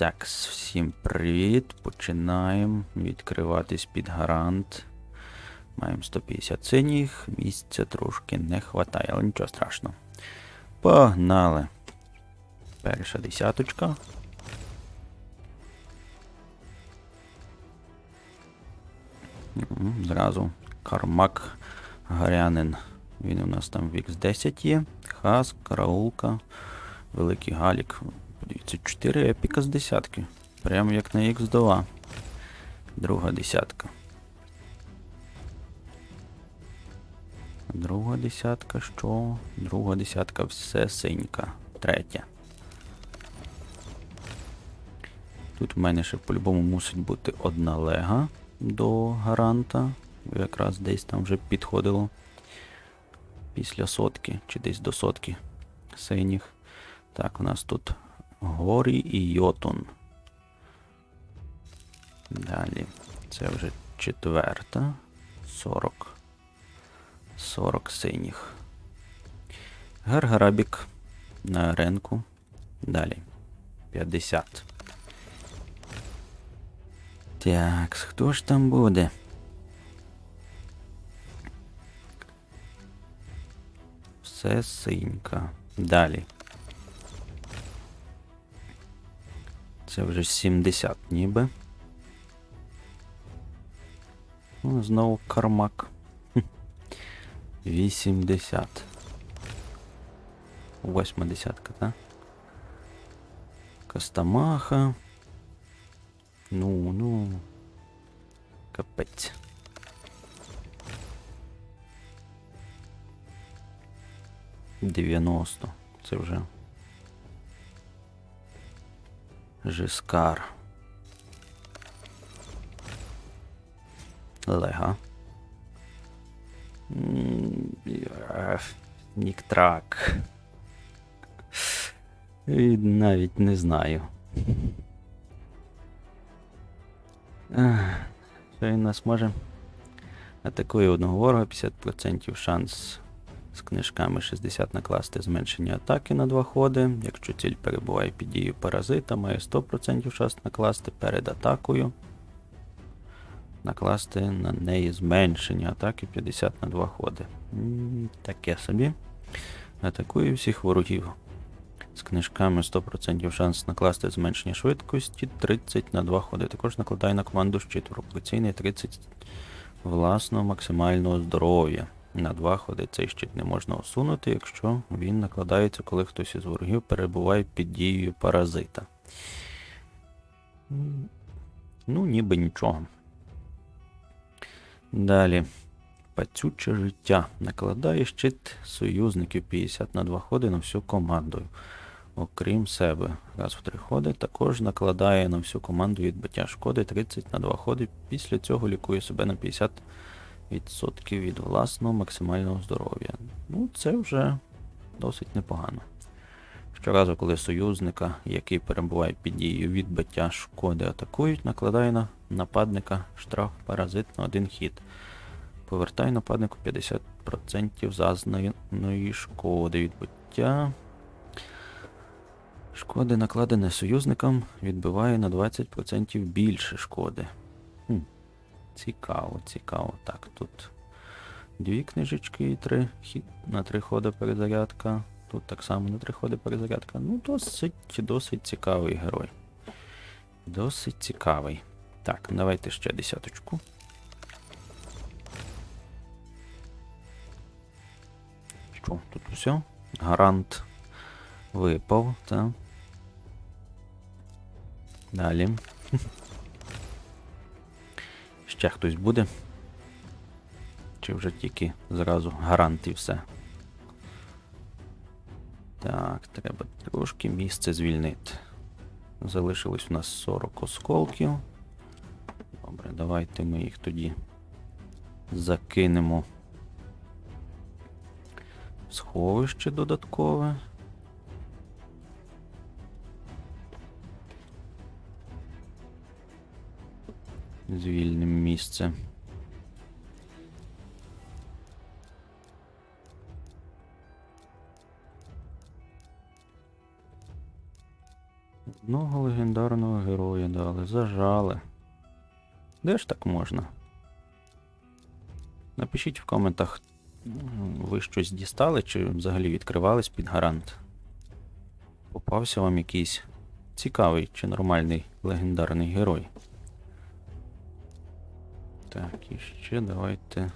Так, всім привіт. Починаємо відкриватись під гарант. Маємо 150 синіх, місця трошки не вистачає, але нічого страшного. Погнали. Перша десяточка. Зразу Кармак Гарянин. Він у нас там в X10 є. Хас, караулка, великий галік. Подивіться, 4 епіка з десятки. Прямо як на X2. Друга десятка. Друга десятка що? Друга десятка все синька. Третя. Тут в мене ще по-любому мусить бути одна лега до гаранта. Якраз десь там вже підходило. Після сотки, чи десь до сотки синіх. Так, у нас тут Горі і Йотун. Далі. Це вже четверта. 40. 40 синіх. Гаргарабік на ринку. Далі. 50. Так, хто ж там буде? Все синька. Далі. Це вже 70 ніби. Ну, знову кармак. Хм. 80. Восьма десятка, так? Костомаха. Ну, ну. Капець. Дев'яносто. Це вже. Жискар. Лега. Е, Ніктрак. І навіть не знаю. Що він нас може? Атакує одного ворога 50% шанс з книжками 60 накласти зменшення атаки на два ходи. Якщо ціль перебуває під дією паразита, має 100% шанс накласти перед атакою. Накласти на неї зменшення атаки 50 на 2 ходи. Таке собі. Атакує всіх ворогів. З книжками 100% шанс накласти зменшення швидкості 30 на 2 ходи. Також накладає на команду щит пропорційний 30 власного максимального здоров'я. На 2 ходи цей щит не можна усунути, якщо він накладається, коли хтось із ворогів перебуває під дією паразита. Ну, ніби нічого. Далі. Пацюче життя. Накладає щит союзників 50 на 2 ходи на всю команду. Окрім себе. Раз в 3 ходи. Також накладає на всю команду відбиття шкоди 30 на 2 ходи. Після цього лікує себе на 50% від власного максимального здоров'я. Ну, це вже досить непогано. Щоразу, коли союзника, який перебуває під дією відбиття шкоди, атакують, накладає на нападника штраф паразит на один хід. Повертає нападнику 50% зазнаної шкоди. Відбиття. Шкоди, накладене союзникам, відбиває на 20% більше шкоди. Цікаво, цікаво. Так, тут дві книжечки і три на три ходи перезарядка. Тут так само на три ходи перезарядка. Ну, досить, досить цікавий герой. Досить цікавий. Так, давайте ще десяточку. Що, тут все? Гарант випав, так. Далі. Ще хтось буде? Чи вже тільки зразу гарант і все? Так, треба трошки місце звільнити. Залишилось у нас 40 осколків. Добре, давайте ми їх тоді закинемо в сховище додаткове. Звільнимо місце. Одного легендарного героя дали, зажали. Де ж так можна? Напишіть в коментах, ви щось дістали чи взагалі відкривались під гарант. Попався вам якийсь цікавий чи нормальний легендарний герой. Так, і ще давайте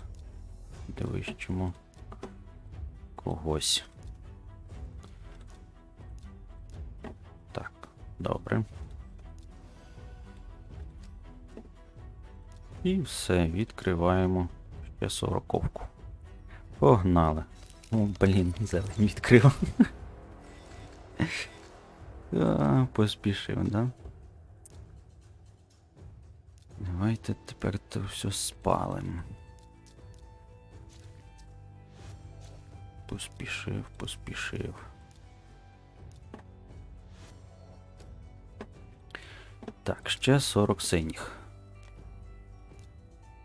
довищимо когось. Так, добре. І все, відкриваємо ще сороковку. Погнали. О, блін, зелень відкрив. Поспішив, да? Давайте тепер це все спалим. Поспішив, поспішив. Так, ще 40 синіх.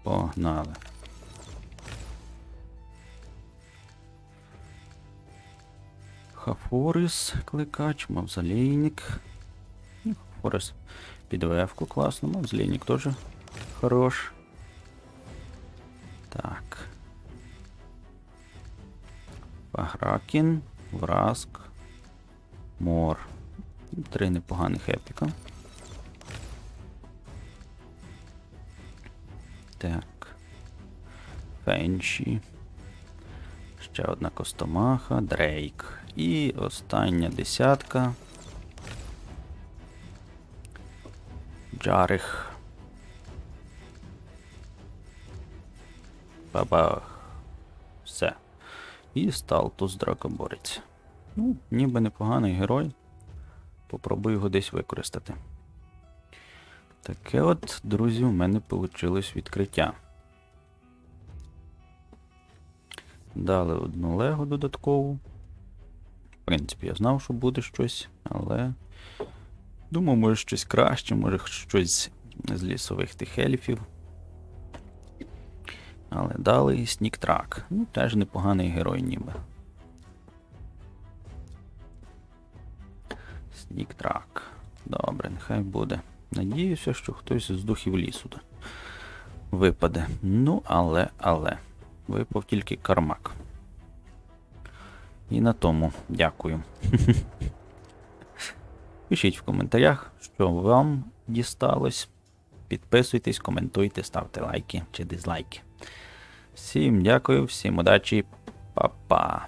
Погнали. Хафорис, кликач, мавзолейник. Хафорис під ВФ-ку класно, мавзолейник теж хорош. Так. Пагракін, Враск, Мор. Три непоганих епіка. Так. Фенші. Ще одна Костомаха, Дрейк. І остання десятка. Джарих. Бабах. Все. І Сталтус Дракоборець. Ну, ніби непоганий герой. Попробую його десь використати. Таке от, друзі, у мене вийшло відкриття. Дали одну лего додаткову. В принципі, я знав, що буде щось, але. Думав, може щось краще, може щось з лісових тих ельфів. Але дали сніктрак. Ну, теж непоганий герой ніби. Сніктрак. Добре, нехай буде. Надіюся, що хтось з духів лісу випаде. Ну, але, але. Випав тільки кармак. І на тому дякую. Пишіть в коментарях, що вам дісталось. Підписуйтесь, коментуйте, ставте лайки чи дизлайки. Всім дякую, всім удачі, па-па.